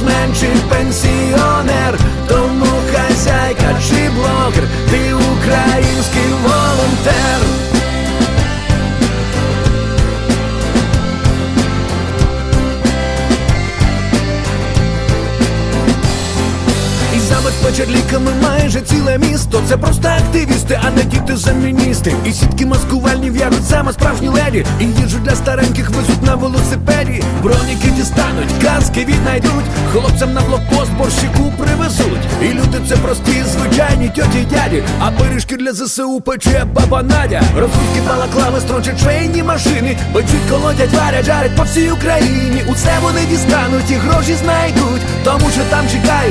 зменшив пенсіонер, тому хазяйка чи блогер, ти український волонтер. І Забезпечать ліками майже ціле місто. Це просто активісти, а не діти заміністи. І сітки маскувальні в'яжуть саме справжні леді. І їжу для стареньких везуть на велосипеді. Броніки дістають каски віднайдуть. Хлопцям на блокпост борщику привезуть. І люди це прості, звичайні тьоті дяді. А пиріжки для ЗСУ пече баба Надя. Розрузки балаклави строчать швейні машини. Бачуть, колодять, варять, жарять по всій Україні. Усе вони дістануть і гроші знайдуть, тому що там чекають,